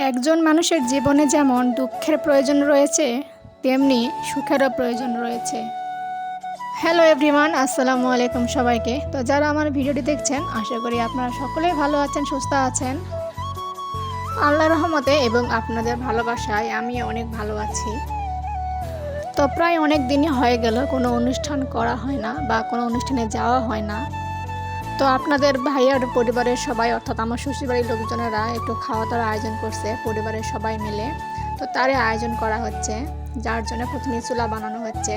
একজন মানুষের জীবনে যেমন দুঃখের প্রয়োজন রয়েছে, তেমনি সুখেরও প্রয়োজন রয়েছে। হ্যালো এভরিওয়ান আসসালামু আলাইকুম সবাইকে। তো যারা আমার ভিডিওটি দেখছেন, আশা করি আপনারা সকলেই ভালো আছেন, সুস্থ আছেন। আল্লাহ রহমতে এবং আপনাদের ভালোবাসায় আমি অনেক ভালো আছি। তো প্রায় অনেক দিনই হয়ে গেল, কোনো অনুষ্ঠান করা হয় না বা কোনো অনুষ্ঠানে যাওয়া হয় না। তো আপনাদের ভাইয়ার পরিবারের সবাই, অর্থাৎ আমার শ্বশুরবাড়ির লোকজনেরা একটু খাওয়া দাওয়ার আয়োজন করছে পরিবারের সবাই মিলে। তো তারই আয়োজন করা হচ্ছে, যার জন্য প্রথমে চুলা বানানো হচ্ছে।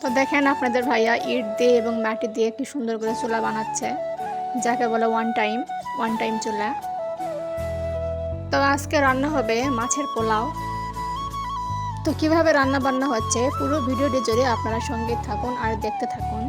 তো দেখেন আপনাদের ভাইয়া ইট দিয়ে এবং মাটি দিয়ে কি সুন্দর করে চুলা বানাচ্ছে, যাকে বলে ওয়ান টাইম ওয়ান টাইম চুলা। তো আজকে রান্না হবে মাছের পোলাও। তো কীভাবে রান্না বান্না হচ্ছে পুরো ভিডিওটি জুড়ে আপনারা সঙ্গে থাকুন আর দেখতে থাকুন।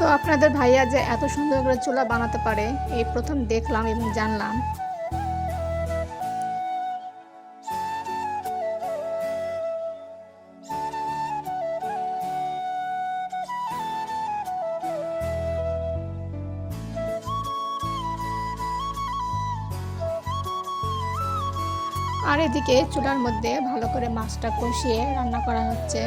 তো আপনাদের ভাইয়া যে এত সুন্দর করে চুলা বানাতে পারে, এই প্রথম দেখলাম এবং জানলাম। আর এদিকে চুলার মধ্যে ভালো করে মাছটা কষিয়ে রান্না করা হচ্ছে।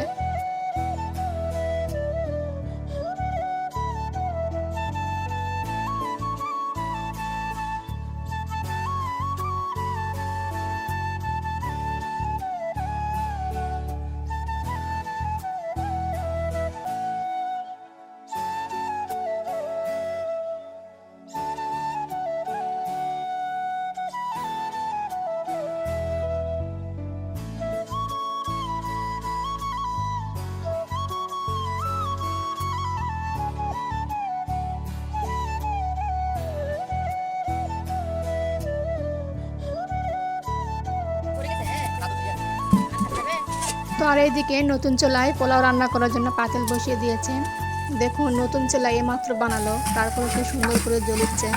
তো আর এইদিকে নতুন চুলায় পোলাও রান্না করার জন্য পাতিল বসিয়ে দিয়েছে। দেখুন, নতুন চুলাই মাত্র বানালো, তারপর কি সুন্দর করে জ্বলিচ্ছে।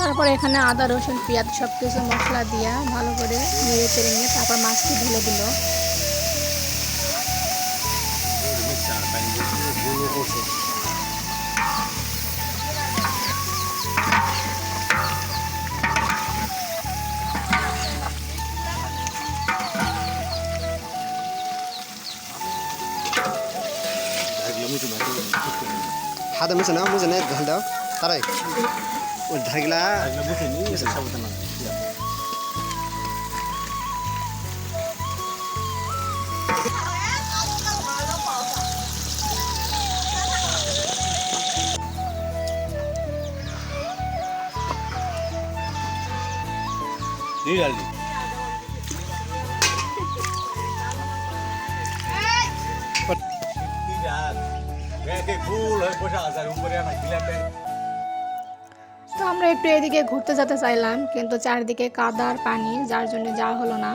তারপর এখানে আদা, রসুন, পেঁয়াজ সব কিছু মশলা দিয়া ভালো করে নেড়ে চেড়ে নিয়ে তারপর মাছটি ঢেলে দিল। হাতে মিশে না, বুঝে না ঢাল দাও। তারাই। ওই ধারগুলা মিশে नहीं डाल दी ফুল হয়ে বসে আসার উপরে না খিলাতে তো আমরা একটু এদিকে ঘুরতে যেতে চাইলাম, কিন্তু চারিদিকে কাদার পানি, যার জন্য যাওয়া হলো না।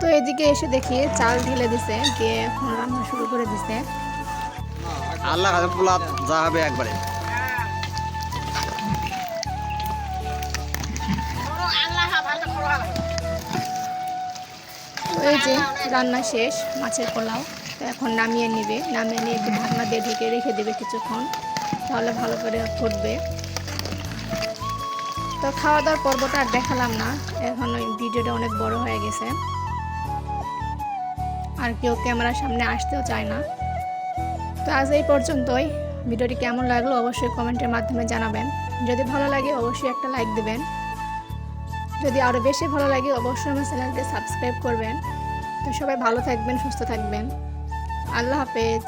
তো এদিকে এসে দেখি চাল ঢেলে দিছে দিয়ে এখন রান্না শুরু করে দিছে। আল্লাহ যা হবে একবারে। এই যে রান্না শেষ, মাছের পোলাও। তো এখন নামিয়ে নিবে। নামিয়ে নিয়ে একটু ঢাকনা দিয়ে ঢেকে রেখে দেবে কিছুক্ষণ। তাহলে ভালো করে ফুটবে। তো খাওয়া দাওয়ার পর্বটা আর দেখালাম না। এখন ওই ভিডিওটা অনেক বড় হয়ে গেছে। আর কেউ ক্যামেরার সামনে আসতেও চায় না। তো আজ এই পর্যন্তই। ভিডিওটি কেমন লাগল অবশ্যই কমেন্টের মাধ্যমে জানাবেন। যদি ভালো লাগে অবশ্যই একটা লাইক দিবেন। যদি আরও বেশি ভালো লাগে, অবশ্যই আমার চ্যানেলটি সাবস্ক্রাইব করবেন। তো সবাই ভালো থাকবেন, সুস্থ থাকবেন। আল্লাহ হাফেজ।